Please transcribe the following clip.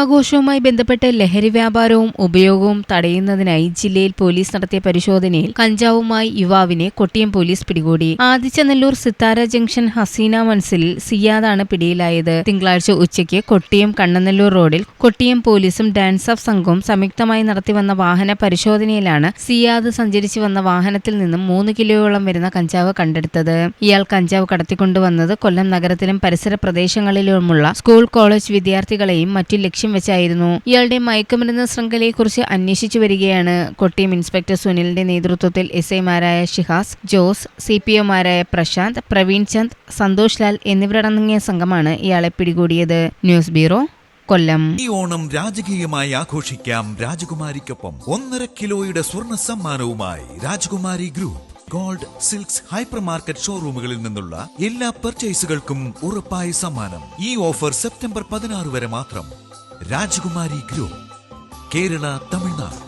ഓണാഘോഷവുമായി ബന്ധപ്പെട്ട് ലഹരി വ്യാപാരവും ഉപയോഗവും തടയുന്നതിനായി ജില്ലയിൽ പോലീസ് നടത്തിയ പരിശോധനയിൽ കഞ്ചാവുമായി യുവാവിനെ കൊട്ടിയം പോലീസ് പിടികൂടി. ആദിച്ചനെല്ലൂർ സിത്താര ജംഗ്ഷൻ ഹസീന മൺസിൽ സിയാദാണ് പിടിയിലായത്. തിങ്കളാഴ്ച ഉച്ചയ്ക്ക് കൊട്ടിയം കണ്ണനെല്ലൂർ റോഡിൽ കൊട്ടിയം പോലീസും ഡാൻസ് ഓഫ് സംഘവും സംയുക്തമായി നടത്തിവന്ന വാഹന പരിശോധനയിലാണ് സിയാദ് സഞ്ചരിച്ചു വന്ന വാഹനത്തിൽ നിന്നും മൂന്ന് കിലോയോളം വരുന്ന കഞ്ചാവ് കണ്ടെടുത്തത്. ഇയാൾ കഞ്ചാവ് കടത്തിക്കൊണ്ടുവന്നത് കൊല്ലം നഗരത്തിലും പരിസര പ്രദേശങ്ങളിലുമുള്ള സ്കൂൾ കോളേജ് വിദ്യാർത്ഥികളെയും മറ്റു ലക്ഷ്യം വെച്ചായിരുന്നു. ഇയാളുടെ മയക്കുമരുന്ന് ശൃംഖലയെക്കുറിച്ച് അന്വേഷിച്ചു വരികയാണ് കൊട്ടിയം ഇൻസ്പെക്ടർ സുനിലിന്റെ നേതൃത്വത്തിൽ എസ് ഐമാരായ ഷിഹാസ് ജോസ് സി പി ഒമാരായ പ്രശാന്ത് പ്രവീൺ ചന്ദ് സന്തോഷ് ലാൽ എന്നിവരടങ്ങിയ സംഘമാണ് ഇയാളെ പിടികൂടിയത്. News bureau Kollam. ഈ ഓണം രാജകീയമായി ആഘോഷിക്കാം രാജകുമാരിക്കൊപ്പം. ഒന്നര കിലോയുടെ സ്വർണ സമ്മാനവുമായി Rajakumari group. Gold silks hyper market ഷോറൂമുകളിൽ നിന്നുള്ള എല്ലാ പർച്ചേസുകൾക്കും ഉറപ്പായ സമ്മാനം. ഈ ഓഫർ സെപ്റ്റംബർ പതിനാറ് വരെ മാത്രം. രാജകുമാരി ഗ്രൂപ്പ് കേരള തമിഴ്നാട്.